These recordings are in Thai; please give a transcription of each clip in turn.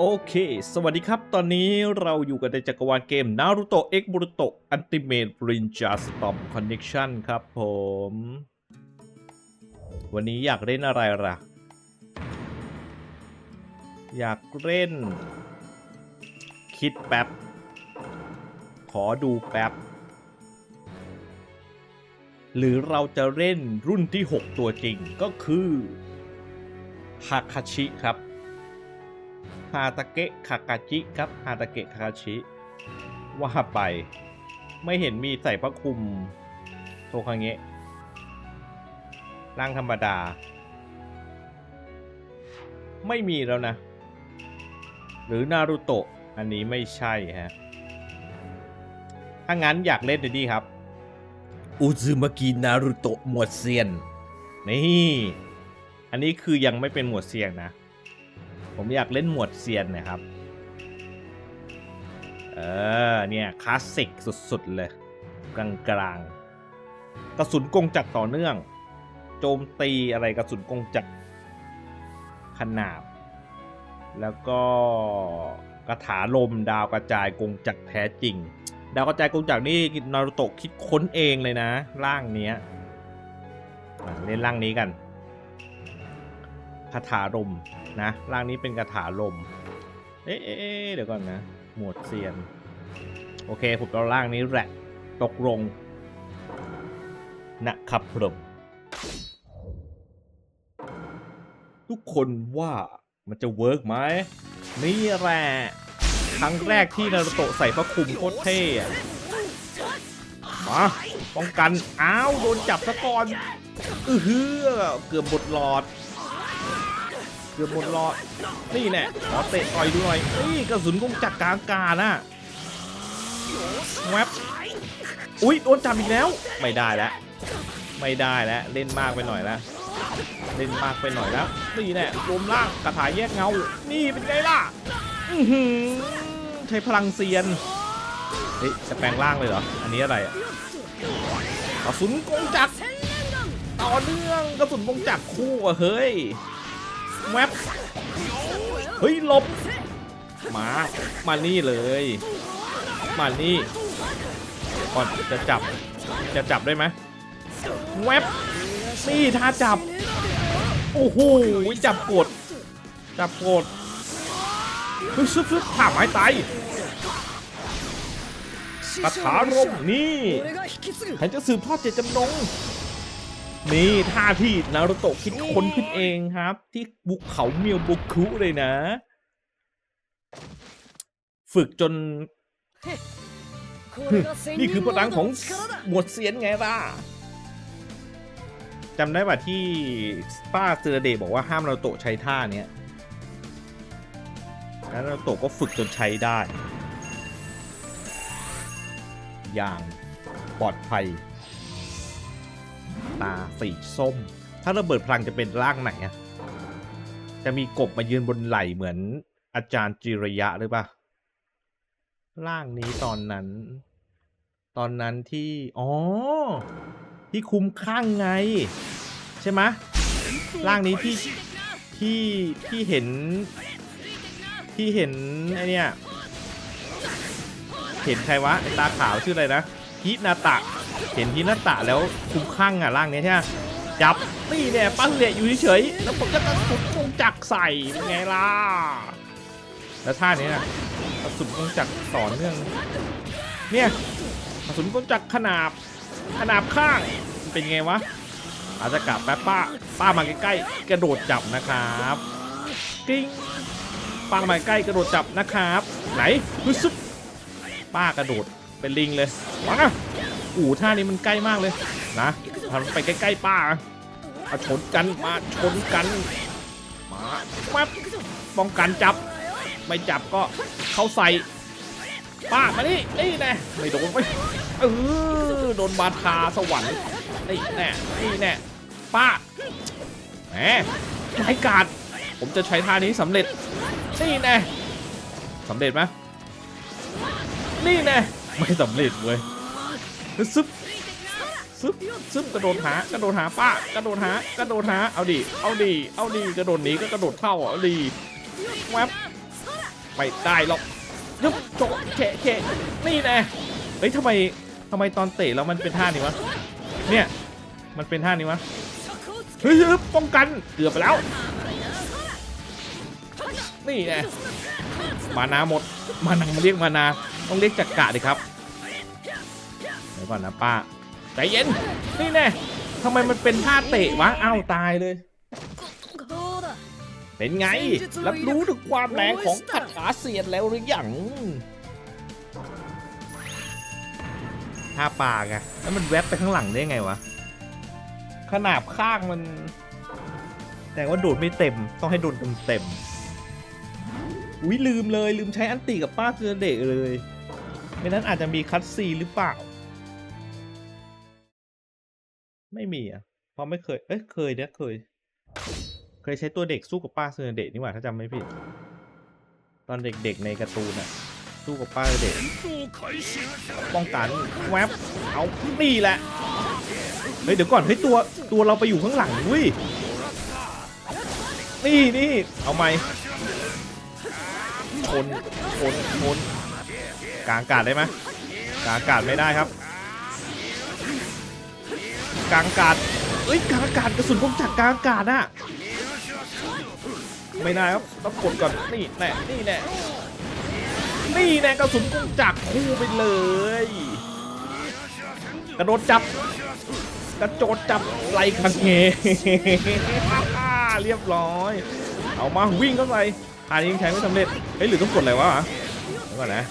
โอเค สวัสดีครับ ตอนนี้เราอยู่กันในจักรวาลเกม Naruto X Boruto Ultimate Ninja Storm Connection ครับผม วันนี้อยากเล่นอะไรล่ะ อยากเล่น คิดแป๊บ ขอดูแป๊บ หรือเราจะเล่นรุ่นที่ 6 ตัวจริงก็คือฮาคาชิครับ ฮาตาเกะคากาจิครับฮาตาเกะคาคาชิ ว่าไป ไม่เห็นมีใส่พระคลุมโทคังเงะร่างธรรมดา ไม่มีแล้วนะ หรือนารูโตะ อันนี้ไม่ใช่ฮะ ถ้างั้นอยากเล่นในนี่ครับ อุซึมากินารูโตะหมวดเซียน นี่ อันนี้คือยังไม่เป็นหมวดเซียนนะ ผมอยากเล่นหมวดเซียนนะครับ เออ เนี่ยคลาสสิกสุดๆเลย กลางๆ กระสุนกงจักรต่อเนื่อง โจมตีอะไรกระสุนกงจักรขนาบ แล้วก็กระถาลมดาวกระจายกงจักรแท้จริง ดาวกระจายกงจักรนี่นารุโตะคิดค้นเองเลยนะ ร่างเนี้ยเล่นร่างนี้กันคาถาลม นะร่างนี้เป็นคาถาลม เอ๊ะเเเดี๋ยวก่อนนะ หมวดเซียน โอเค ผมเอาร่างนี้แหละ ตกลงนะครับผมทุกคนว่ามันจะเวิร์กไหมนี่แหละครั้งแรกที่นารุโตะใส่พระคลุมโคตรเท่มาป้องกัน อ้าว โดนจับซะก่อน อืออเกือบบดหลอด เกือบบนรอดนี่แน่ขอเตะต่อยด้วย นี่กระสุนกงจักรกลางกาศน่ะแวบอุ๊ยโดนจับอีกแล้ว ไม่ได้แล้ว ไม่ได้แล้ว เล่นมากไปหน่อยแล้ว เล่นมากไปหน่อยแล้ว นี่แน่รวมร่างกระถายแยกเงา นี่เป็นไงล่ะอือหือใช้พลังเซียน เฮ้ยจะแปลงร่างเลยเหรอ อันนี้อะไรอะกระสุนกงจักรต่อเนื่องกระสุนกงจักรคู่อะเฮ้ย แวบเฮ้ยหลบ มา มานี่เลย มานี่ก่อนจะจับ จะจับได้ไหมแวบนี่ท่าจับ โอ้โห จับกด จับกดฟึบฟึบฟึบผ่าไม้ตายกระถารมนี่ใครจะสืบทอดเจตจำนง นี่ท่าที่นารุโตะคิดค้นขึ้นเองครับ ที่บุกเขาเมียวบุคุเลยนะ ฝึกจน นี่คือพลังของหมวดเซียนไงล่ะจำได้ป่ะที่ป้าเซอร์เดบอกว่าห้ามนารุโตะใช้ท่าเนี้ยแล้วนารุโตะก็ฝึกจนใช้ได้ อย่างปลอดภัย ตาสีส้ม ถ้าระเบิดพลังจะเป็นร่างไหนอะจะมีกบมายืนบนไหลเหมือนอาจารย์จิระยะหรือปะร่างนี้ตอนนั้น ตอนนั้นที่ อ๋อ ที่คุมข้างไง ใช่ไหมร่างนี้ที่ที่ที่เห็น ที่เห็นไอเนี่ย เห็นใครวะไอตาขาวชื่ออะไรนะฮินาตะ เห็นฮินาตะแล้วคุ้มข้างอะร่างนี้ใช่ไหมจับนี่เนี่ยปั้นเหละอยู่เฉยๆแล้วผมจะกระสุนกงจักรใส่เป็นไงล่ะแล้วท่านี้นะกระสุนกงจักรต่อเนื่อง เนี่ยกระสุนกงจักรขนาบขนาบข้างเป็นไงวะอาจจะกลับแป๊บป้าป้ามาใกล้ๆกระโดดจับนะครับกิ้งป้ามาใกล้กระโดดจับนะครับ ไหนฮึซึบป้ากระโดดเป็นลิงเลยว้า อู่ท่านี้มันใกล้มากเลยนะทำไปใกล้ๆป้ามาชนกันมาชนกันมาแวบป้องกันจับ ไม่จับก็เข้าใส่ป้ามานี่นี่แน่ไม่โดนไปเออโดนบาทาสวรรค์นี่แน่นี่แน่ป้าแหมไม้กาดผมจะใช้ท่านี้สำเร็จนี่แน่สำเร็จไหมนี่แน่ไม่สำเร็จเว้ย ซึบซึบซึบกระโดดหากระโดดหาป้ากระโดดหากระโดดหาเอาดิเอาดิเอาดิกระโดดหนีก็กระโดดเข้าเอาดิแวบไม่ได้หรอกยุบโจะเฉะเฉะนี่แน่เฮ้ยทำไมทำไมตอนเตะแล้วมันเป็นท่านี้วะเนี่ยมันเป็นท่านี้วะเฮ้ยป้องกันเกือบไปแล้ว นี่แน่มานาหมดมานาเรียกมานาต้องเรียกจักกะดิครับ วก่อนนะป้าใจเย็น นี่แน่ทำไมมันเป็นท่าเตะวะอ้าวตายเลย เป็นไง รับรู้ถึงความแรงของขัดขาเสียนแล้วหรือยังท่าปากไงแล้วมันแวบไปข้างหลังได้ไงวะ ขนาบข้างมัน แต่ว่าดูดไม่เต็ม ต้องให้ดูดเต็มเต็มอุ้ยลืมเลยลืมใช้อันติกับป้าเจอเด็กเลย ไม่นั้นอาจจะมีคัดซีหรือเปล่า ไม่มีอะเพราะไม่เคย เอ้ยเคยเนี่ยเคย เคยใช้ตัวเด็กสู้กับป้าเซอร์เดะนี่หว่าถ้าจำไม่ผิด ตอนเด็กๆในการ์ตูนอะสู้กับป้าเซอร์เดะป้องกันแวบเอานี่แหละเฮ้ยเดี๋ยวก่อนเฮ้ยตัวตัวเราไปอยู่ข้างหลังเว้ยนี่นี่เอาไหมชนชนชนกลางอากาศได้ไหมกลางอากาศไม่ได้ครับ กลางอากาศเอ้ยกลางอากาศกระสุนพวกจากกลางอากาศอะไม่ได้ครับต้องกดก่อนนี่แน่นี่แน่นี่แน่กระสุนกุ้งจักคู่ไปเลย กระโดดจับ กระโจดจับไหลคังเงเรียบร้อย เอามาวิ่งเข้าไปทานยังใช้ไม่สำเร็จเฮ้ยหรือต้องกดอะไรวะเดี๋ยวก่อนนะ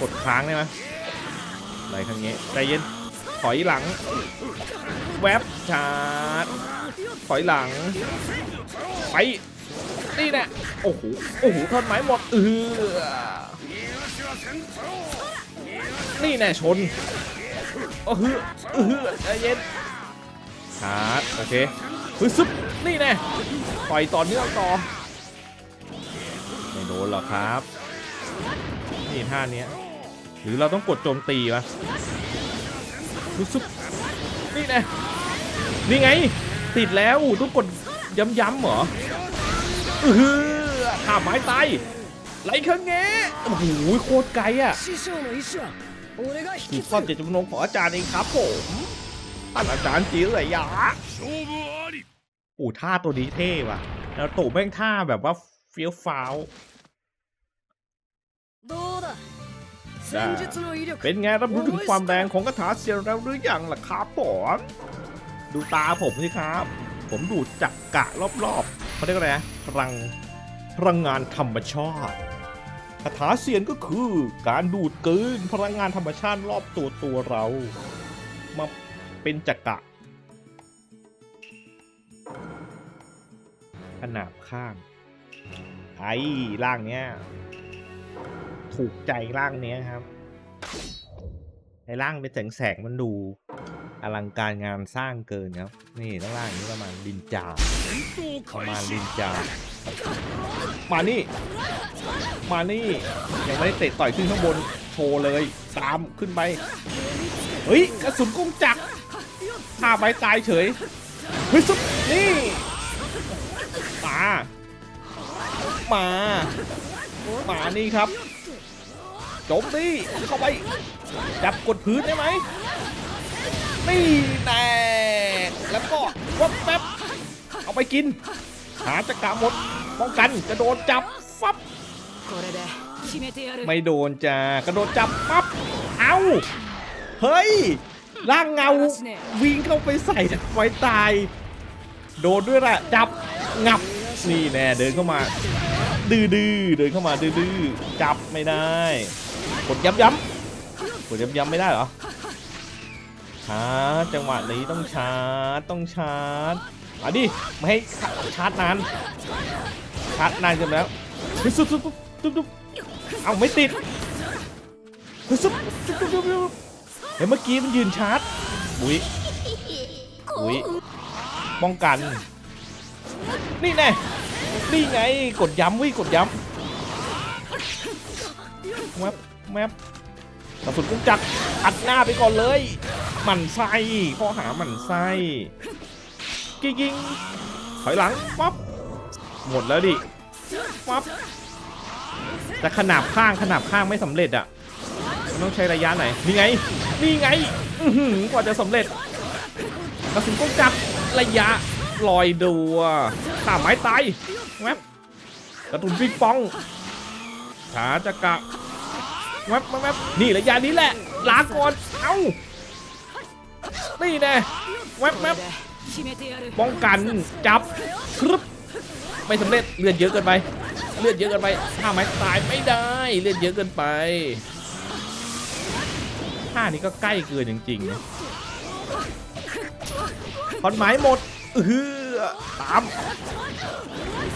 กดค้างได้ไหมไหลคังเงใจเย็น ถอยหลัง แวบชาร์จถอยหลัง ไปนี่แน่โอ้โห โอ้โหทอนไม้หมดเออนี่แน่ชนโอ้โหเออใจเย็นชาร์จโอเคฮึซึบนี่แน่ปล่อยต่อเนื่องต่อ ไม่โดนหรอกครับ นี่ท่าเนี้ยหรือเราต้องกดโจมตีวะ ซุปนี่ไงนี่ไง ติดแล้วต้องกดย้ำๆเหรอเออหาไม้ตายไหลเครื่องเงี้โอ้โหโคตรไกลอะสุดความเจตจำนงของอาจารย์เองครับผมอาจารย์จีนเลยยะโอ้ท่าตัวนี้เท่ว่ะ แล้วตู่แม่งท่าแบบว่าเฟี้ยวฟ้าว ได้เป็นไงรับรู้ถึงความแรงของคาถาเซียนแล้วหรือยังล่ะครับผมดูตาผมสิครับ ผมดูจักกะรอบๆเขาเรียกอะไรพลังพลังงานธรรมชาติคาถาเซียนก็คือการดูดกลืนพลังงานธรรมชาติรอบตัวตัวเรา มาเป็นจักกะ ขนาบข้างไอ้ร่างเนี้ย ถูกใจร่างนี้ครับไอ้ร่างเป็นแสงแสงมันดูอลังการงานสร้างเกินครับ นี่ข้างล่างนี้ประมาณลินจาประมาณลินจามานี่ มานี่ ยังไม่ได้เตะต่อยขึ้นข้างบนโชว์เลย ตามขึ้นไป เฮ้ย กระสุนกุ้งจักรท่าใบตายเฉย เฮ้ยสุดนี่มา มา มานี่ครับ โจมตีเข้าไปจับกดพื้นได้ไหมนี่แต่แล้วก็วับแป๊บเอาไปกิน หาจะกาะหมดป้องกันจะโดนจับปั๊บไม่โดนจ้ากระโดดจับปั๊บเอาเฮ้ยร่างเงาวิ่งเข้าไปใส่ไว้ตาย โดนด้วยละจับงับนี่แน่เดินเข้ามา ดื้อเดินเข้ามาดื้อจับไม่ได้ กดย้ำย้ำๆกดย้ำย้ำๆไม่ได้เหรอชาร์จจังหวะนี้ต้องชาร์จต้องชาร์จมาดิไม่ให้ชาร์จนานชาร์จนานเกินแล้วเฮ้ยสุดสุดสุดสุดสุดเอาไม่ติดเฮ้ยสุดสุดสุดสุดสุดเฮ้ยเมื่อกี้มันยืนชาร์จอุ้ยอุ้ยป้องกัน นี่แน่นี่ไงกดย้ำวิกดย้ำแมป แมปกระสุนกุ้งจักรอัดหน้าไปก่อนเลย หมั่นไส้ข้อหาหมั่นไส้กิ๊งถอยหลังปั๊บหมดแล้วดิปั๊บแต่ขนาบข้างขนาบข้างไม่สำเร็จอะมันต้องใช้ระยะไหนนี่ไงนี่ไงกว่าจะสำเร็จกระสุนกุ้งจักรระยะลอยดัวตามไม้ตายแวบกระสุนปิงปองขาจะกะ แวบแว็บนี่แหละยานี้แหละลาก่อนเอานี่แน่เว็บแว็บป้องกันจับครึบไม่สำเร็จเลือดเยอะเกินไป เลือดเยอะเกินไปห้าไม้ตายไม่ได้เลือดเยอะเกินไปท่านี้ก็ใกล้เกินจริงๆนะขอนไม้หมดเออตาม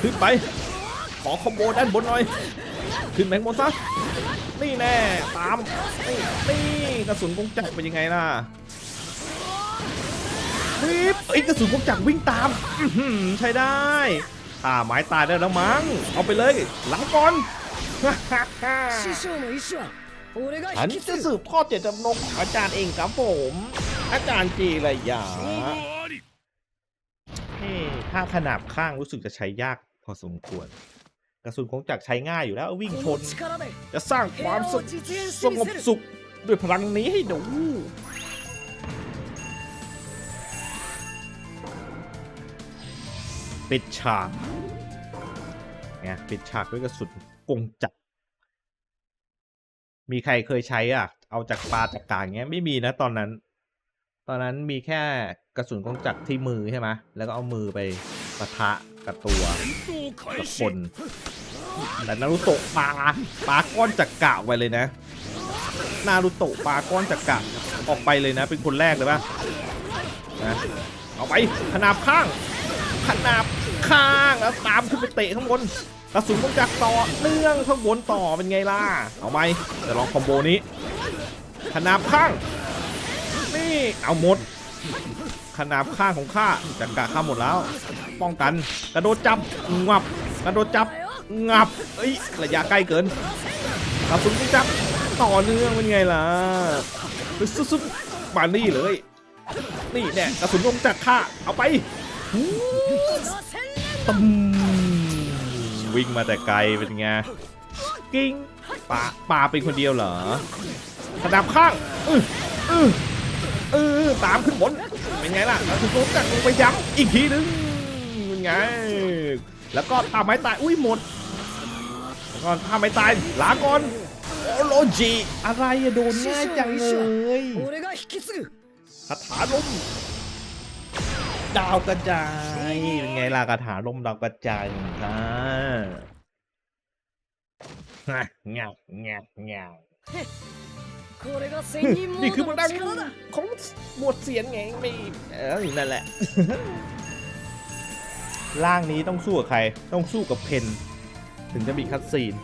ขึ้นไป ขอคอมโบด้านบนหน่อย ขึ้นแมงมุมซะ นี่แน่ตามนี่นี่กระสุนกงจักรเป็นยังไงล่ะวิบไอ้กระสุนพงจักรวิ่งตามใช้ได้อ่าหมายตายได้แล้วมั้ง เอาไปเลยหลังก่อนฉันจะสืบทอดเจตจำนงองอาจารย์เองครับผม อาจารย์จีอะไรอย่างถ้าขนาบข้างรู้สึกจะใช้ยากพอสมควร กระสุนของจักรใช้ง่ายอยู่แล้ววิ่งชน จะสร้างความสสงบสุขด้วยพลังนี้ให้ดูปิดฉากเนี่ยปิดฉากด้วยกระสุนกงจักรมีใครเคยใช้อะ เอาจากปลาจากกางเงี้ยไม่มีนะตอนนั้น ตอนนั้นมีแค่กระสุนกงจักรที่มือใช่ไหมแล้วก็เอามือไปปะทะ กับตัวกับคนแต่นารุโตะปลาปลาก้อนจักกะออกไปเลยนะ นารุโตะปลาก้อนจักกะออกไปเลยนะ เป็นคนแรกเลยป่ะนะเอาไปขนาบข้างขนาบข้างแล้วตามขึ้นไปเตะข้างบนกระสุนต้องจักรต่อเนื่องข้างบนต่อเป็นไงล่ะเอาไหมจะลองคอมโบนี้ขนาบข้างนี่เอาหมด ขนาบข้างของข้าจักรกะข้าหมดแล้ว ป้องกัน กระโดดจับงับ กระโดดจับงับเอ้ยระยะใกล้เกินกระสุนต้องจับต่อเนื่องเป็นไงล่ะซุบซุบมานี่เลย นี่เนี่ยกระสุนลงจากข้าเอาไปหูตึมวิ่งมาแต่ไกลเป็นไงกิ้งป่าป่าเป็นคนเดียวเหรอขนาบข้างอืออือ เออตามขึ้นบนเป็นไงล่ะแล้วถึงรู้จักลงไปย้ำอีกทีนึงเป็นไง แล้วก็ท่าไม้ตายอุ้ยหมดแล้วก็ท่าไม้ตายลาก่อนโอโลจีอะไรอะโดนง่ายจังเลยคาถาลมดาวกระจายเป็นไงล่ะคาถาลมดาวกระจายนะเงาเงาเงาเงา นี่คือพลังของหมวดเสียนไงไม่เออนั่นแหละ ร่างนี้ต้องสู้กับใคร ต้องสู้กับเพนถึงจะมีคัดซีน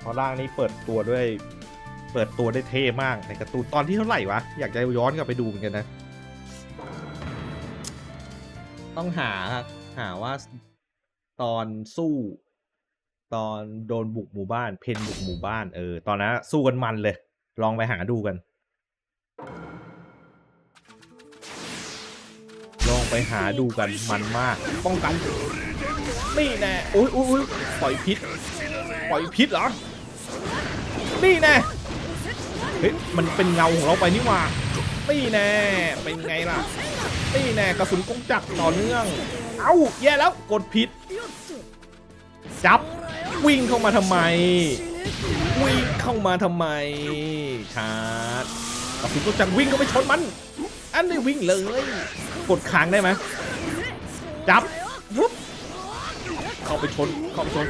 เพราะร่างนี้เปิดตัวด้วย เปิดตัวได้เท่มากในการ์ตูนตอนที่เท่าไหร่วะ อยากจะย้อนกลับไปดูเหมือนกันนะ ต้องหาหาว่าตอนสู้ตอนโดนบุกหมู่บ้าน เพนบุกหมู่บ้านเออตอนนั้นสู้กันมันเลย ลองไปหาดูกัน ลองไปหาดูกันมันมาก ป้องกันนี่แน่อุ้ยอุ้ยอุ๊ยปล่อยพิษ ปล่อยพิษเหรอ นี่แน่เฮ้ย มันเป็นเงาของเราไปนี่หว่านี่แน่ เป็นไงล่ะ นี่แน่กระสุนกงจักรต่อเนื่อง เอ้า แย่แล้วกดผิดจับ วิ่งเข้ามาทำไม วิ่งเข้ามาทำไมชาร์จกระสุนกงจักรวิ่งเข้าไปชนมัน อันนี้วิ่งเลย กดค้างได้ไหมจับวุ๊บเข้าไปชนเข้าไปชน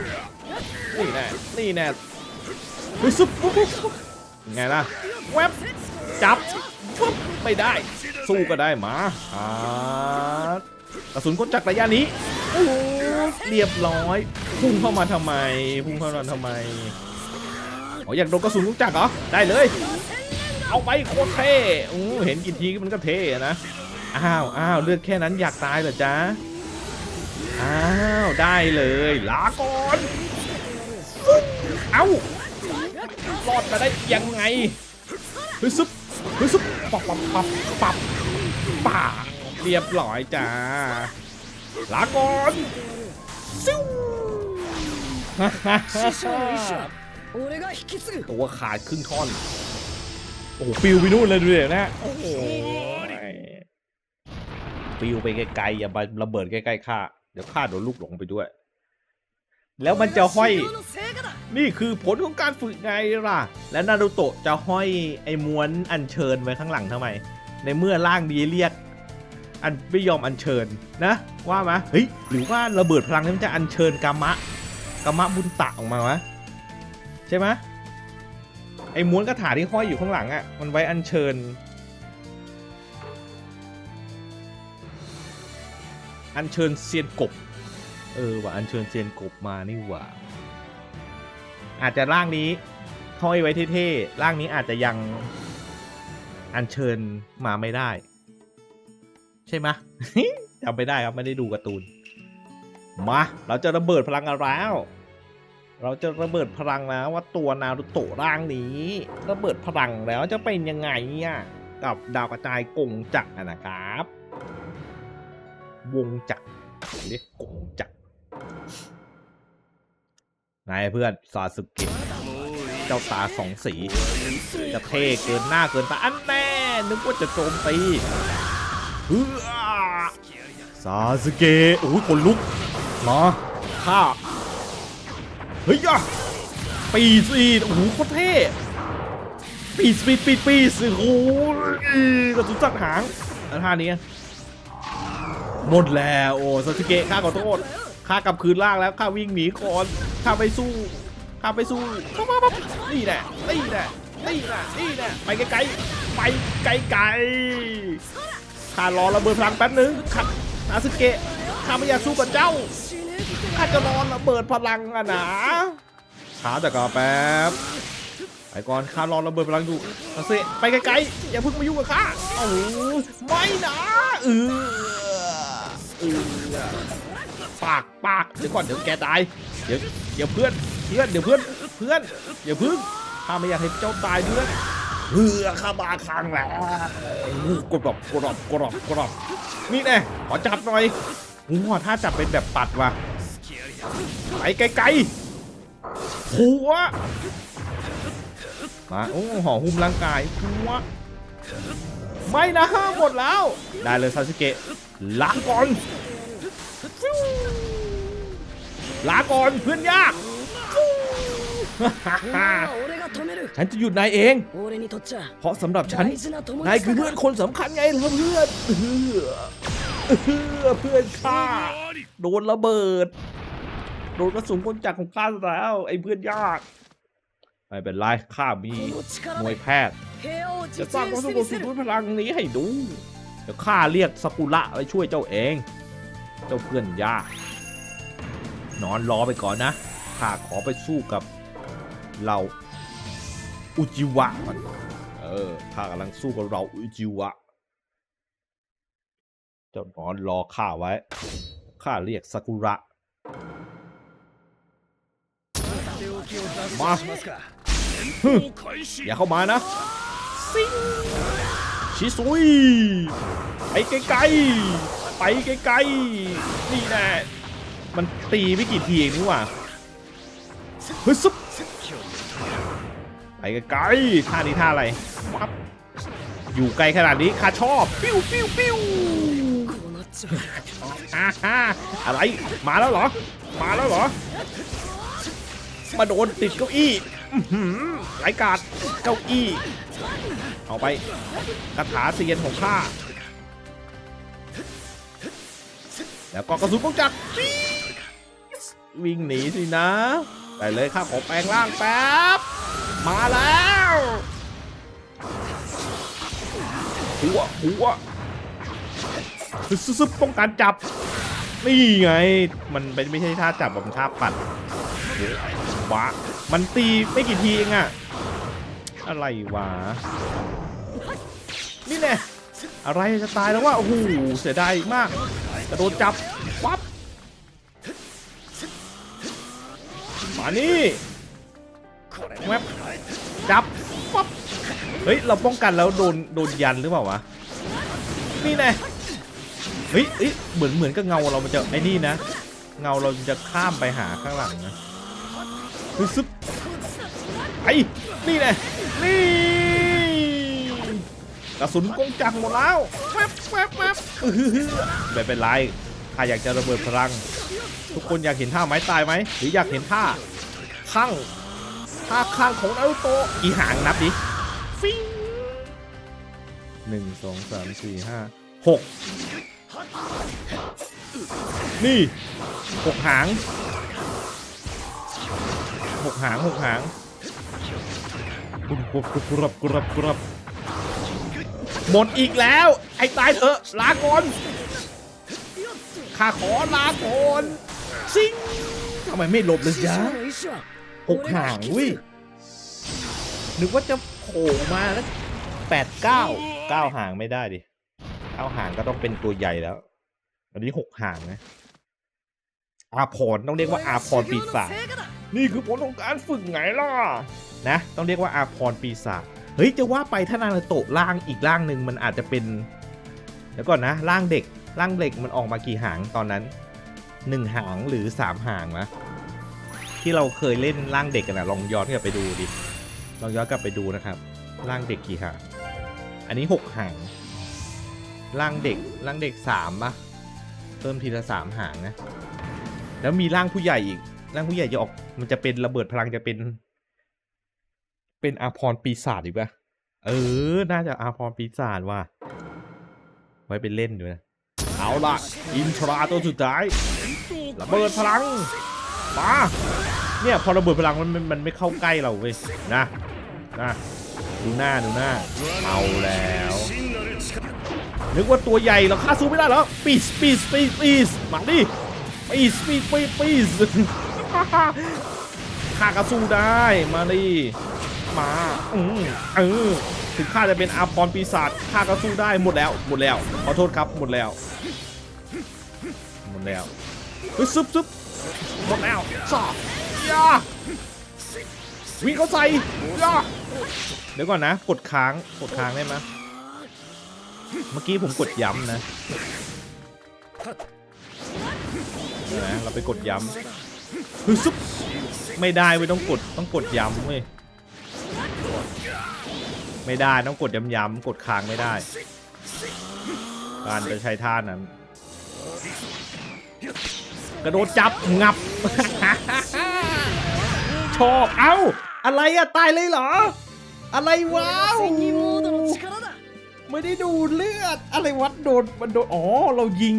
นี่แน่นี่แน่เฮ้ยซุบปุ๊บปุ๊บปุ๊บไงล่ะแวบจับปุ๊บไม่ได้ สู้ก็ได้มาอ่ากระสุนกดจากระยะนี้โอ้โหเรียบร้อย พุ่งเข้ามาทำไม พุ่งเข้ามาทำไม อ๋ออยากโดนกระสุนลูกจักเหรอ ได้เลย เอาไปโคตรเท่เห็นกี่ทีมันก็เท่นะ อ้าวอ้าวเลือดแค่นั้นอยากตายเหรอจ๊ะ อ้าว ได้เลย ลาก่อน เอ้ารอดมาได้ยังไงฮึซึบฮึซุบปับปับปับปับป่าเรียบร้อยจ้า ลาก่อนซิฮ่าฮ่า ตัวขาดครึ่งท่อน โอ้โหปิวไปนู่นเลยดูเด็นะโอ้โหปิวไปไกลๆอย่ามาระเบิดใกล้ๆข้าเดี๋ยวข้าโดนลูกหลงไปด้วย แล้วมันจะห้อย นี่คือผลของการฝึกไงล่ะ และนารูโตะจะห้อยไอ้ม้วนอันเชิญไว้ข้างหลังทำไม ในเมื่อร่างดีเรียก อันไม่ยอมอันเชิญนะ ว่ามาเฮ้ยหรือว่าระเบิดพลังนี้มันจะอันเชิญกามะกามะบุญตะออกมาไหม ช่ไหมไอ้ม้วนกระถาที่ห้อยอยู่ข้างหลังอะ่ะ มันไว้อัญเชิญ อัญเชิญเซียนกบ เออว่าอัญเชิญเซียนกบมานี่หว่า อาจจะร่างนี้ห้อยไว้เท่ๆร่างนี้อาจจะยังอัญเชิญมาไม่ได้ ใช่ไหมจำไม่ได้ครับไม่ได้ดูการ์ตูน มา เราจะระเบิดพลังกันแล้ว เราจะระเบิดพลังแล้วว่าตัวนารุโตะร่างนี้ ระเบิดพลังแล้วจะเป็นยังไงอะกับดาวกระจายกงจักรนะครับ วงจักรเรียกกงจักรนายเพื่อนซาสึกะเจ้าตาสองสี จะเท่เกินหน้าเกินตาอันแน่นึกว่าจะโจมตีฮือซาสึเกะโอ้ยคนลุกมาข้า เฮ้ยอะปีสีโอ้โหโคตรเท่ปีสปีดปีปีสโอ้โหกระสุนจัดหางแล้วท่านี้หมดแล้วโอ้ซาสึเกะข้าขอโทษข้ากลับคืนล่างแล้วข้าวิ่งหนีก่อนข้าไปสู้ข้าไปสู้เข้ามาปั๊บนี่แหละนี่แหละนี่แหละนี่แหละไปไกลๆไปไกลไกลข้ารอระเบิดพลังแป๊บนึงขัาซาสึเกะข้าไม่อยากสู้กับเจ้า ข้าจะรอระเบิดพลังอะนะช้าแต่ก็แป๊บไปก่อนข้ารอระเบิดพลังอยู่ซาสึเกะไปไกลๆอย่าเพิ่งมายุ่งกับข้าโอ้โหไม่นะเออเออปากปากเดี๋ยวก่อนเดี๋ยวแกตายเดี๋ยวเดี๋ยวเพื่อนเพื่อนเดี๋ยวเพื่อนเพื่อนอย่าพึ่งข้าไม่อยากให้เจ้าตายเพื่อนเพื่อข้ามาครั้งแล้วกรอบกรอบกรอบกรอบนี่แน่ขอจับหน่อยหัวถ้าจับเป็นแบบปัดว่ะ ไปไกลๆหัวมาโอ้ห่อหุ้มร่างกายหัวไม่นะหมดแล้ว ได้เลยซาสึเกะล้างก่อนล้างก่อนเพื่อนยากฉันจะหยุดนายเอง เพราะสำหรับฉัน นายคือเพื่อนคนสำคัญไงล่ะเพื่อนเพื่อนข้าโดนระเบิด โดนกระสุนพ้นจากของข้าแล้ว ไอ้เพื่อนยากไม่เป็นไรข้ามีมวยแพทย์ จะสร้างความสงบสุขด้วยพลังนี้ให้ดู เดี๋ยวข้าเรียกสกุละไปช่วยเจ้าเอง เจ้าเพื่อนยาก นอนรอไปก่อนนะข้าขอไปสู้กับเราอุจิวะก่นเออข้ากำลังสู้กับเราอุจิวะ เจ้านอนรอข้าไว้ ข้าเรียกสกุระ มาอย่าเข้ามานะชิซุยไปไกลๆไปไกลๆนี่แน่มันตีไม่กี่ทีเองนี่หว่าเฮ้ยซุปไปไกลๆท่านี้ท่าอะไรอยู่ไกลขนาดนี้ข้าชอบ ปิ้วปิ้วปิ้วอะไร มาแล้วเหรอ มาแล้วเหรอ มาโดนติดเก้าอี้หือไร้กาดเก้าอี้ เอาไปคาถาเซียนของข้า แล้วก็กระสุนกงจักวิ่งหนีสินะ ได้เลยข้าขอแปลงร่างแป๊บ มาแล้วหัวหัวซึบซึบซึบป้องกันจับ นี่ไง มันเป็นไม่ใช่ท่าจับแบบท่าปัดเวะ มันตีไม่กี่ทีเองอะอะไรวะ นี่แน่อะไรจะตายแล้ววะโอ้โหเสียดายมากกระโดดจับวับมานี่แวบจับวับเฮ้ย เราป้องกันแล้วโดนโดนยันหรือเปล่าวะ นี่แน่เฮ้ยเอ้ยเหมือนเหมือนกับเงาเรามันจะไอ้นี่นะ เงาเราจะข้ามไปหาข้างหลังนะ ซึบซึบไอ้นี่แหละนี่กระสุนกงจักรหมดแล้วแวบแวบแวบอื้อหือหือไม่เป็นไรถ้าอยากจะระเบิดพลัง ทุกคนอยากเห็นท่าไม้ตายไหมหรืออยากเห็นท่าข้างท่าข้างของนารูโตะกี่หางนับดิฟิงหนึ่งสองสามสี่ห้าหกนี่หกหาง หกหางหกหางกรุบกรุบกรุบกรบกรบหมดอีกแล้วไอ้ตายเถอะลาก่อนข้าขอลาก่อนซิงทำไมไม่หลบเลยจ้าหกหางวิหนึกว่าจะโผล่มาแล้วแปดเก้าเก้าหางไม่ได้ดิเก้าหางก็ต้องเป็นตัวใหญ่แล้วอันนี้หกหางนะอาพรต้องเรียกว่าอาพรปีศาจ นี่คือผลของการฝึกไงล่ะนะต้องเรียกว่าอาพรปีศาจเฮ้ยจะว่าไปถ้านารูโตะร่างอีกร่างหนึ่งมันอาจจะเป็นเดี๋ยวก่อนนะร่างเด็กร่างเด็กมันออกมากี่หางตอนนั้นหนึ่งหางหรือสามหางนะที่เราเคยเล่นร่างเด็กกันนะลองย้อนกลับไปดูดิลองย้อนกลับไปดูนะครับร่างเด็กกี่หางอันนี้หกหางร่างเด็กร่างเด็กสามปะเพิ่มทีละสามหางนะแล้วมีร่างผู้ใหญ่อีก ร่างผู้ใหญ่จะออก มันจะเป็นระเบิดพลังจะเป็น เป็นอาพรปีศาจอีกปะเออ น่าจะอาพรปีศาจว่ะ ไว้เป็นเล่นด้วยนะ เอาล่ะอินทราตัวสุดท้าย ระเบิดพลัง มา เนี่ยพอระเบิดพลังมันมันไม่เข้าใกล้เราเว้ย นะ นะ ดูหน้าดูหน้า เอาแล้ว นึกว่าตัวใหญ่เราฆ่าสู้ไม่ได้แล้วปีสปีสปีสปีสมาดิปีสปีสปีสปีส ข้าก็สู้ได้มาดิมาอืมเออถึงข้าจะเป็นอาพรปีศาจข้าก็สู้ได้หมดแล้วหมดแล้วขอโทษครับหมดแล้วหมดแล้วเฮ้ยซึบซึบหมดแล้วสอบยาวิ่งเขาใส่ยาเดี๋ยวก่อนนะ กดค้างกดค้างได้ไหมเมื่อกี้ผมกดย้ำนะนะเราไปกดย้ำ ฮึซุปไม่ได้เว้ยต้องกดต้องกดย้ำเว้ยไม่ได้ต้องกดย้ำๆกดค้างไม่ได้ การจะใช้ท่านั้น กระโดดจับงับ ชอบเอ้า อะไรอะตายเลยเหรอ อะไรว้าวไม่ได้ดูเลือด อะไรวัดโดนมันโดนอ๋อ เรายิง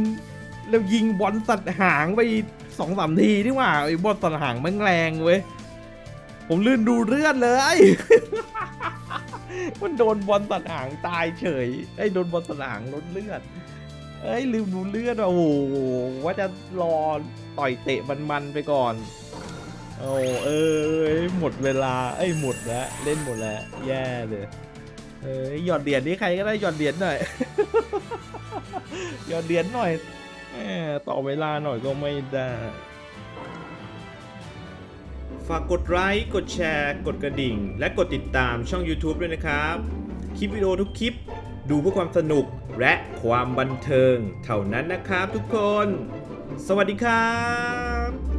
เรายิงบอลสัตว์หางไป สองสามทีนี่หว่าไอ้บอลสัตว์หางแม่งแรงเว้ย ผมลื่นดูเลือดเลย มันโดนบอลสัตว์หางตายเฉย ไอ้ยโดนบอลสัตว์หางลดเลือด เอ้ยลืมดูเลือดว่ะโอ้โหว่าจะรอต่อยเตะมันๆไปก่อนโอ้เอ้ยหมดเวลาเอ้ยหมดแล้วเล่นหมดแล้วแย่เลยเอ้ยหยอดเหรียญนี่ใครก็ได้หยอดเหรียญหน่อยหยอดเหรียญหน่อย ต่อเวลาหน่อยก็ไม่ได้ ฝากกดไลค์ กดแชร์ กดกระดิ่ง และกดติดตามช่อง YouTube ด้วยนะครับ คลิปวิดีโอทุกคลิป ดูเพื่อความสนุกและความบันเทิง เท่านั้นนะครับทุกคน สวัสดีครับ